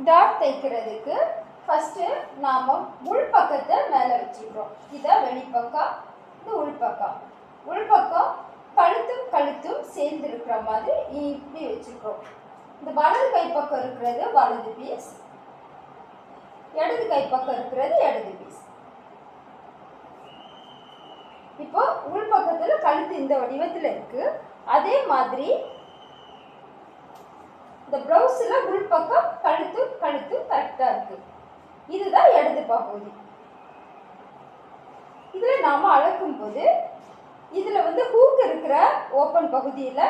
Dot தைக்கிறதுக்கு first நாம் உள்பக்கத்தை மேலே வச்சுக்கிறோம் இதான் வெளிப்பக்கம் இது உள்பக்கம் உள்பக்கம் கழுத்தும் கழுத்தும் சேர்ந்து இருக்கிற மாதிரி இப்படி வச்சுக்கிறோம் இந்த வலது கைப்பக்கம் இருக்கிறது வலது பீஸ் இடது கைப்பக்கம் இருக்கிறது இடது பீஸ் இப்போ உள்பக்கத்தில் கழுத்து இந்த வடிவத்தில் இருக்குது அதே மாதிரி இந்த பிளவுஸ்ல உள்பக்கம் கழுத்து கழுத்து கரெக்டாக இருக்குது இதுதான் இடது பகுதி. இதில் நாம அளக்கும் போது இதில் வந்து ஹூக் இருக்கிற ஓப்பன் பகுதியில்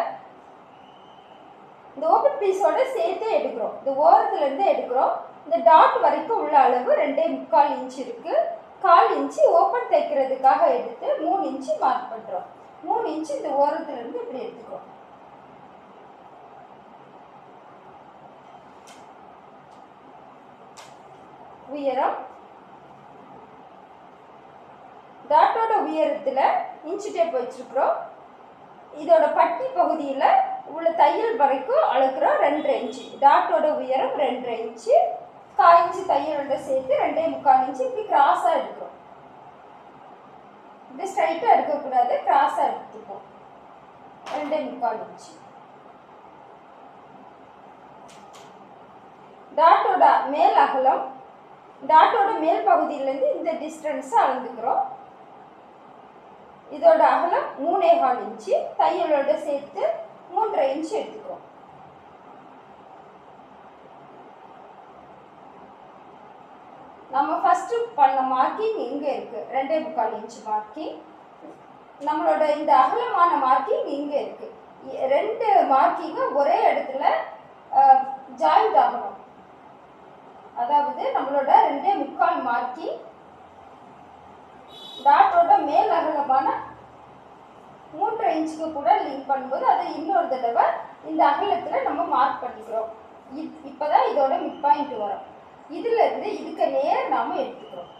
இந்த ஓப்பன் பீஸோட சேர்த்து எடுக்கிறோம். இந்த ஓரத்துலேருந்து எடுக்கிறோம். இந்த டாட் வரைக்கும் உள்ள அளவு ரெண்டே முக்கால் இன்ச் இருக்குது கால் இன்ச்சு ஓப்பன் தைக்கிறதுக்காக எடுத்து மூணு இன்ச்சு மார்க் பண்ணுறோம் மூணு இன்ச்சு இந்த ஓரத்துலேருந்து இப்படி எடுத்துக்கிறோம். உயரம். டாட்டோட உயரத்தில் இன்ச்சு டேப் வச்சுருக்குறோம். இதோட பட்டி பகுதியில் உள்ள தையல் வரைக்கும் அளக்குறோம் ரெண்டரை இன்ச்சு டாட்டோட உயரம் ரெண்டரை இன்ச்சு கால் இன்ச்சு தையலோட சேர்த்து ரெண்டே முக்கால் இன்ச்சு இப்படி கிராஸாக எடுக்கிறோம். இப்படி ஸ்ட்ரைட்டாக எடுக்கக்கூடாது கிராஸாக எடுத்துப்போம். ரெண்டே முக்கால் இன்ச்சு டாட்டோட மேல் அகலம் டாட்டோட மேல் பகுதியிலேருந்து இந்த டிஸ்டன்ஸை அளந்துக்கிறோம். இதோட அகலம் மூணே கால் இன்ச்சு தையலோட சேர்த்து மூன்றரை இன்ச்சு எடுத்துக்கிறோம் நம்ம ஃபஸ்ட்டு பண்ண மார்க்கிங் இங்கே இருக்குது ரெண்டே முக்கால் இன்ச்சு மார்க்கிங் நம்மளோட இந்த அகலமான மார்க்கிங் இங்கே இருக்குது ரெண்டு மார்க்கிங்கும் ஒரே இடத்துல ஜாயிண்ட் ஆகணும். அதாவது நம்மளோட ரெண்டே முக்கால் மார்க்கிங் டாட்டோட மேல் அகலமான மூன்றரை இன்ச்சுக்கு கூட லிங்க் பண்ணும்போது அதை இன்னொரு தடவை இந்த அகலத்தில் நம்ம மார்க் பண்ணிக்கிறோம். இப் இப்போதான் இதோட மிட் பாயிண்ட் வரும் இதிலிருந்து இதுக்கு நேர் நாம் எடுத்துக்கிறோம்.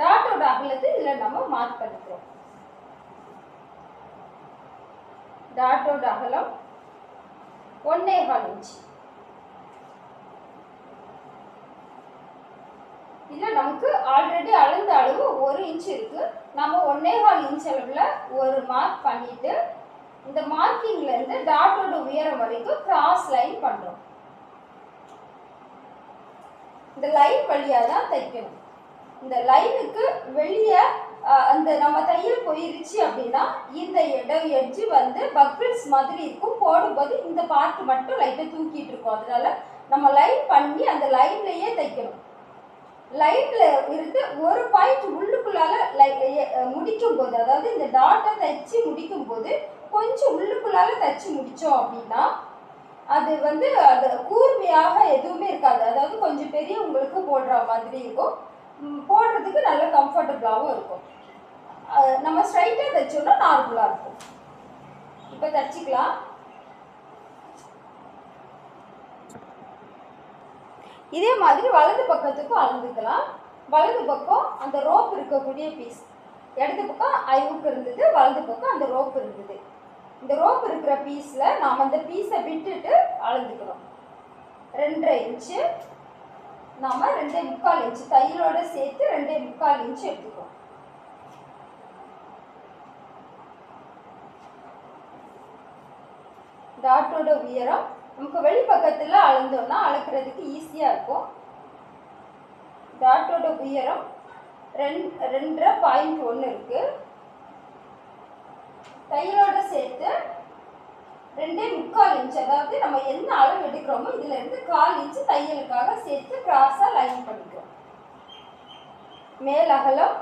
டாட்டோட அகலத்தை இதில் நம்ம மார்க் பண்ணிக்கிறோம். டாட்டோட அகலம் ஒன்னே கால் இன்ச் இதுல நமக்கு ஆல்ரெடி அளந்த அளவு ஒரு இன்ச் இருக்கு. நம்ம ஒன்னே கால் இன்ச் அளவில் ஒரு மார்க் பண்ணிட்டு இந்த மார்க்கிங்லேருந்து டாட்டோட உயரம் வரைக்கும் கிராஸ் லைன் பண்ணுறோம் இந்த லைன் வழியாக தான் தைக்கணும். இந்த லைனுக்கு வெளியே அந்த நம்ம தையல் போயிருச்சு அப்படின்னா இந்த இடம் எட்ஜு வந்து பக்கிள்ஸ் மாதிரி இருக்கும். போடும்போது இந்த பார்ட் மட்டும் லைட்டாக தூக்கிட்டு இருக்கும். அதனால நம்ம லைன் பண்ணி அந்த லைன்லையே தைக்கணும். லைன்ல இருந்து ஒரு பாயிண்ட் உள்ளுக்குள்ளால முடிக்கும் போது அதாவது இந்த டாட்டை தைச்சு முடிக்கும் போது கொஞ்சம் உள்ளுக்குள்ளால தைச்சு முடிச்சோம் அப்படின்னா அது வந்து அது கூர்மையாக எதுவுமே இருக்காது. அதாவது கொஞ்சம் பெரியவங்களுக்கு போடுற மாதிரி இருக்கும். போடுறதுக்கு நல்ல கம்ஃபர்டபுளாகவும் இருக்கும். நம்ம ஸ்ட்ரைட்டாக தைச்சோம்னா நார்மலாக இருக்கும். இப்போ தைச்சிக்கலாம். இதே மாதிரி வலது பக்கத்துக்கும் அளந்துக்கலாம். வலது பக்கம் அந்த ரோப் இருக்கக்கூடிய பீஸ் இடது பக்கம் ஐவுக்கு இருந்தது வலது பக்கம் அந்த ரோப் இருந்தது. இந்த ரோப் இருக்கிற பீஸில் நாம் அந்த பீஸை விட்டுட்டு அளந்துக்கிறோம் ரெண்டரை இன்ச்சு நாம் ரெண்டே முக்கால் இன்ச்சு தையலோடு சேர்த்து ரெண்டே முக்கால் இன்ச்சு எடுத்துக்கிறோம் டாட்டோட உயரம் நமக்கு வெளிப்பக்கத்தில் அளந்தோம்னா அளக்கிறதுக்கு ஈஸியாக இருக்கும். டாட்டோட உயரம் ரெண் ரெண்டரை பாயிண்ட் ஒன்று இருக்கு. தையலோட சேர்த்து ரெண்டே முக்கால் இன்ச் அதாவது நம்ம என்ன அளவு எடுக்கிறோமோ இதுல இருந்து கால் இன்ச் தையலுக்காக சேர்த்து கிராஸாக லைன் பண்ணிக்கிறோம் மேல் அகலம்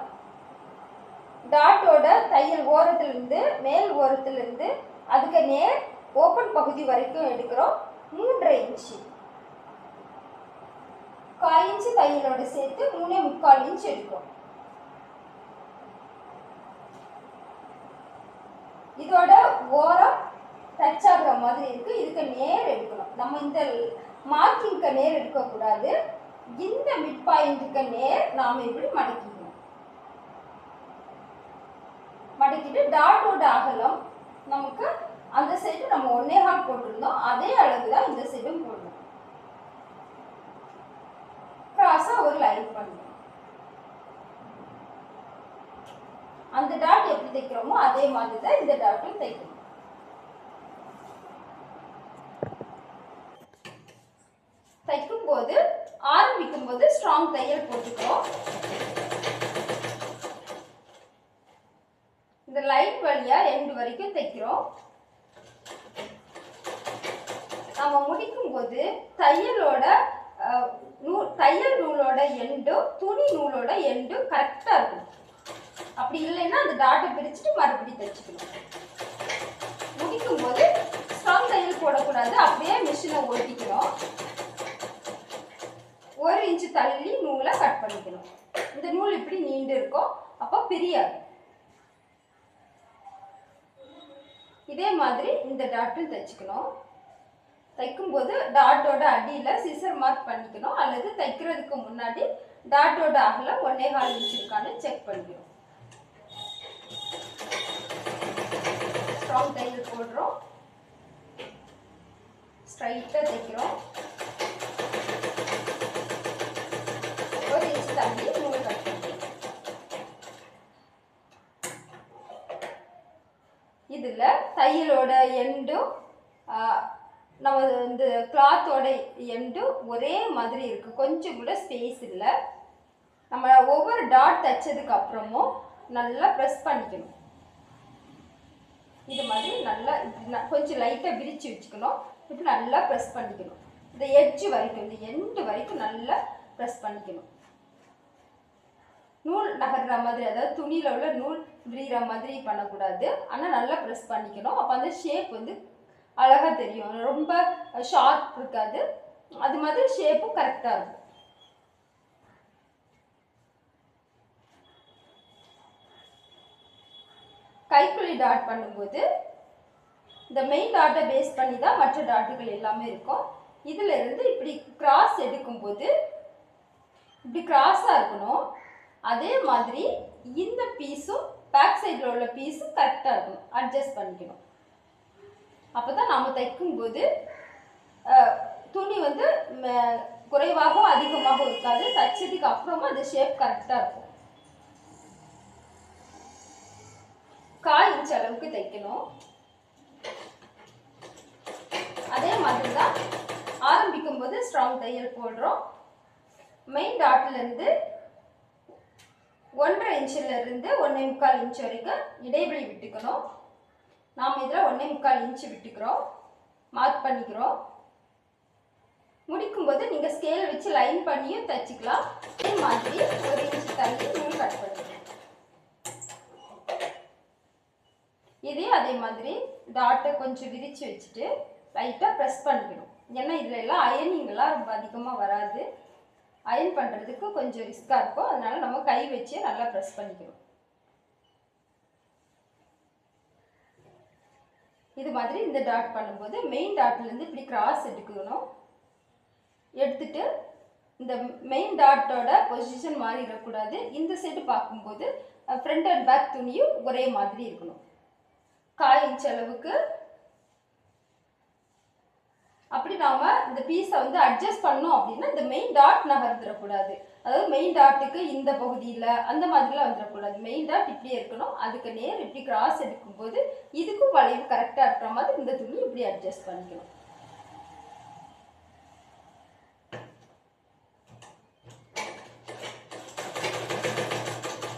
டாட்டோட தையல் ஓரத்துலேருந்து மேல் ஓரத்துலேருந்து அதுக்கு நேர் ஓப்பன் பகுதி வரைக்கும் எடுக்கிறோம். மூன்றரை இன்ச்சு. கால் இன்ச்சு தையலோட சேர்த்து மூணே முக்கால் இன்ச் எடுக்கும் இதோட ஓரம் டச் ஆகுற மாதிரி இருக்கு. இதுக்கு நேர் எடுக்கணும். நம்ம இந்த மார்க்கிங்க்கு நேர் எடுக்கக்கூடாது. இந்த மிட் பாயிண்ட்டுக்கு நேர் நாம் இப்படி மடக்கிக்கணும்? மடக்கிட்டு டாட்டோட அகலம் நமக்கு அந்த சைடு நம்ம ஒன்னே ஹால் போட்டிருந்தோம். அதே அளவு தான் இந்த சைடும் போடணும். கிராஸாக ஒரு லைன் பண்ணணும். அந்த டாட் எப்படி தைக்கிறோமோ அதே மாதிரி தான் இந்த டாட்டும் தைக்கணும் தைக்கும் போது ஆரம்பிக்கும் போது ஸ்ட்ராங் தையல் போட்டுக்கிறோம் இந்த லைன் வழியா எண்டு வரைக்கும் தைக்கிறோம் நம்ம முடிக்கும் போது தையலோட நூல் தையல் நூலோட எண்டும் துணி நூலோட எண்டும் கரெக்டாக இருக்கும். அப்படி இல்லைன்னா அந்த டாட்டை பிரிச்சுட்டு மறுபடியும் தைச்சிக்கணும் முடிக்கும் போது ஸ்ட்ராங் தையல் போடக்கூடாது. அப்படியே மிஷினை ஓட்டிக்கணும் ஒரு இன்ச்சு தள்ளி நூலை கட் பண்ணிக்கணும். இந்த நூல் இப்படி நீண்டு இருக்கும் அப்போ பிரியாது. இதே மாதிரி இந்த டாட்டும் தைச்சுக்கணும். தைக்கும்போது டாட்டோட அடியில் சிசர் மார்க் பண்ணிக்கணும். அல்லது தைக்கிறதுக்கு முன்னாடி டாட்டோட அகலம் ஒன்னே கால் இன்ச் இருக்கான்னு செக் பண்ணிக்கணும். ஸ்ட்ராங் தையல் போடுறோம். ஸ்ட்ரைட்டாக தைக்கிறோம். ஒரு இன்ச் தள்ளி நூல் கட் இதில் தையலோட எண்டும் நம்ம இந்த கிளாத்தோட எண்டு ஒரே மாதிரி இருக்குது கொஞ்சம் கூட ஸ்பேஸ் இல்லை. நம்ம ஒவ்வொரு டாட் தைச்சதுக்கு அப்புறமும் நல்லா ப்ரெஸ் பண்ணிக்கணும். இது மாதிரி நல்லா கொஞ்சம் லைட்டாக விரித்து வச்சுக்கணும். இப்படி நல்லா ப்ரெஸ் பண்ணிக்கணும். இந்த எட்ஜ் வரைக்கும் இந்த எண்டு வரைக்கும் நல்லா ப்ரெஸ் பண்ணிக்கணும். நூல் நகர்ற மாதிரி அதாவது துணியில் உள்ள நூல் விரிகிற மாதிரி பண்ணக்கூடாது. ஆனால் நல்லா ப்ரெஸ் பண்ணிக்கணும். அப்போ அந்த ஷேப் வந்து அழகாக தெரியும். ரொம்ப ஷார்ப் இருக்காது. அது மாதிரி ஷேப்பும் கரெக்டாக இருக்கும். கைக்குழி டாட் பண்ணும்போது இந்த மெயின் டாட்டை பேஸ் பண்ணி தான் மற்ற டாட்டுகள் எல்லாமே இருக்கும். இதுல இருந்து இப்படி கிராஸ் எடுக்கும்போது இப்படி கிராஸாக இருக்கணும். அதே மாதிரி இந்த பீஸும் பேக் சைடில் உள்ள பீஸும் கரெக்டாக இருக்கணும் அட்ஜஸ்ட் பண்ணிக்கணும். அப்போ தான் நாம் தைக்கும்போது துணி வந்து குறைவாகவும் அதிகமாகவும் இருக்காது. தைச்சதுக்கு அப்புறமா அந்த ஷேப் கரெக்டாக இருக்கும். கால் இன்ச் அளவுக்கு தைக்கணும். அதே மாதிரி தான் ஆரம்பிக்கும் போது ஸ்ட்ராங் தையல் போடுறோம் மெயின் டாட்லேருந்து ஒன்றரை இன்ச்சில் இருந்து ஒன்றே முக்கால் இன்ச் வரைக்கும் இடைவெளி விட்டுக்கணும். நாம் இதில் ஒன்றே முக்கால் இன்ச்சு விட்டுக்கிறோம். மார்க் பண்ணிக்கிறோம். முடிக்கும்போது நீங்கள் ஸ்கேல் வச்சு லைன் பண்ணியும் தைச்சிக்கலாம். அதே மாதிரி ஒரு இன்ச்சு தள்ளி நூல் கட் பண்ணிக்கணும் இதே அதே மாதிரி டாட்டை கொஞ்சம் விரித்து வச்சுட்டு லைட்டாக ப்ரெஸ் பண்ணிக்கணும். ஏன்னா இதில் எல்லாம் அயனிங்கெல்லாம் ரொம்ப அதிகமாக வராது. அயன் பண்ணுறதுக்கு கொஞ்சம் ரிஸ்க்காக இருக்கும். அதனால் நம்ம கை வச்சு நல்லா ப்ரெஸ் பண்ணிக்கணும். இது மாதிரி இந்த டாட் பண்ணும்போது மெயின் டாட்லேருந்து இப்படி கிராஸ் எடுக்கணும். எடுத்துட்டு இந்த மெயின் டாட்டோட பொசிஷன் மாறிடக்கூடாது. இந்த சைடு பார்க்கும்போது ஃப்ரண்ட் அண்ட் பேக் துணியும் ஒரே மாதிரி இருக்கணும். கால் இன்ச் அளவுக்கு அப்படி நாம் இந்த பீஸை வந்து அட்ஜஸ்ட் பண்ணோம் அப்படின்னா இந்த மெயின் டாட் நகர்ந்துடக்கூடாது அதாவது மெயின் டாட்டுக்கு இந்த பகுதியில் அந்த மாதிரிலாம் வந்துடக்கூடாது மெயின் டாட் இப்படியே இருக்கணும். அதுக்கு நேர் இப்படி கிராஸ் எடுக்கும்போது இதுக்கும் வளைவு கரெக்டாக இருக்கிற மாதிரி இந்த துணி இப்படி அட்ஜஸ்ட் பண்ணிக்கணும்.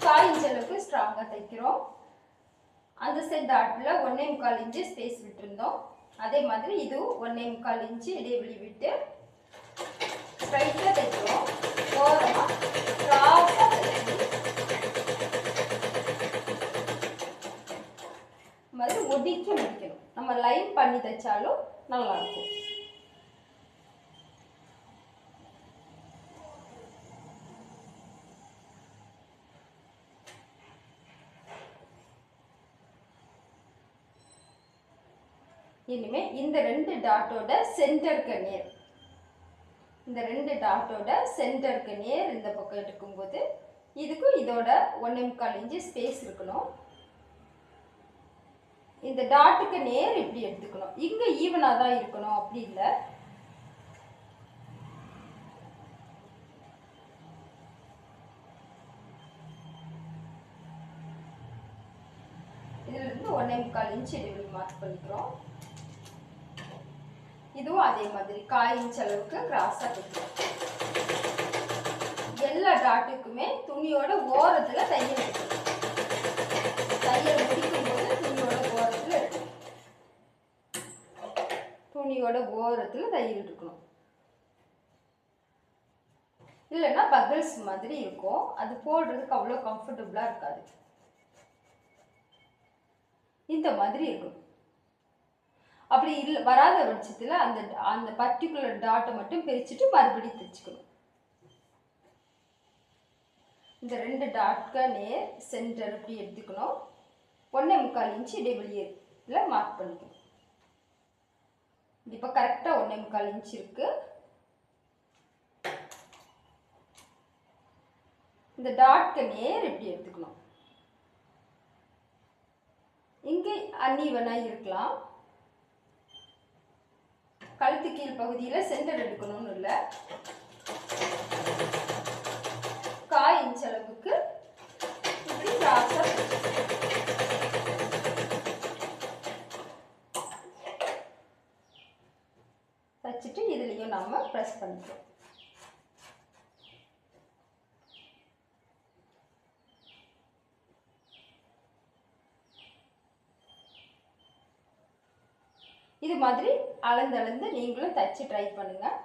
கால் இன்ச் அளவுக்கு ஸ்ட்ராங்காக தைக்கிறோம். அந்த செட் டாட்டில் ஒன்றே முக்கால் இன்ச்சு ஸ்பேஸ் விட்டுருந்தோம். அதே மாதிரி இதுவும் ஒன்றே முக்கால் இன்ச்சு இடைவெளி விட்டு ஸ்ட்ரைட்டாக தைக்கிறோம் ஓரமாக கிராஸாக தைக்கணும் இந்த மாதிரி ஒடிக்கி முடிக்கணும் நம்ம லைன் பண்ணி தைச்சாலும் நல்லாயிருக்கும் இனிமே இந்த ரெண்டு டாட்டோட சென்டருக்கு நேர். இந்த ரெண்டு டாட்டோட சென்டருக்கு நேர் இந்த பக்கம் எடுக்கும்போது இதுக்கும் இதோட ஒன்றே முக்கால் இன்ச்சு ஸ்பேஸ் இருக்கணும். இந்த டாட்டுக்கு நேர் இப்படி எடுத்துக்கணும். இங்கே ஈவனாக தான் இருக்கணும் அப்படி இல்லை. இதுலேருந்து ஒன்றே ஒன்னே முக்கால் இன்ச்சு இடைவெளி மார்க் பண்ணிக்கிறோம். இதுவும் அதே மாதிரி கால் இன்ச் அளவுக்கு கிராஸாக கொடுத்துருவோம் எல்லா டாட்டுக்குமே துணியோட ஓரத்தில் தையல் எடுக்கணும் தையல் முடிக்கும்போது துணியோட ஓரத்தில் எடுக்கணும் துணியோட ஓரத்தில் தையல் எடுக்கணும். இல்லைன்னா பகல்ஸ் மாதிரி இருக்கும். அது போடுறதுக்கு அவ்வளோ கம்ஃபர்டபுளாக இருக்காது. இந்த மாதிரி இருக்கும் அப்படி இல்லை வராத பட்சத்தில் அந்த அந்த பர்டிகுலர் டாட்டை மட்டும் பிரிச்சுட்டு மறுபடியும் தைச்சுக்கணும் இந்த ரெண்டு டாட்க நேர் சென்டர் அப்படி எடுத்துக்கணும். ஒன்றே முக்கால் இன்ச்சு இடைவெளியில் மார்க் பண்ணிக்கணும். இப்போ கரெக்டாக ஒன்றே முக்கால் இன்ச் இருக்குது இந்த டாட்க்கு நேர் இப்படி எடுத்துக்கணும். இங்கே அன்னீவனாக இருக்கலாம். கழுத்து கீழ் பகுதியில் சென்டர் எடுக்கணும்னு இல்லை. காய் இன்ச் அளவுக்கு இப்படி கிராஸாக வச்சுட்டு இதுலேயும் நம்ம ப்ரெஸ் பண்ணிக்கலாம். இது மாதிரி அளந்து அளந்து நீங்களும் தச்சு ட்ரை பண்ணுங்கள்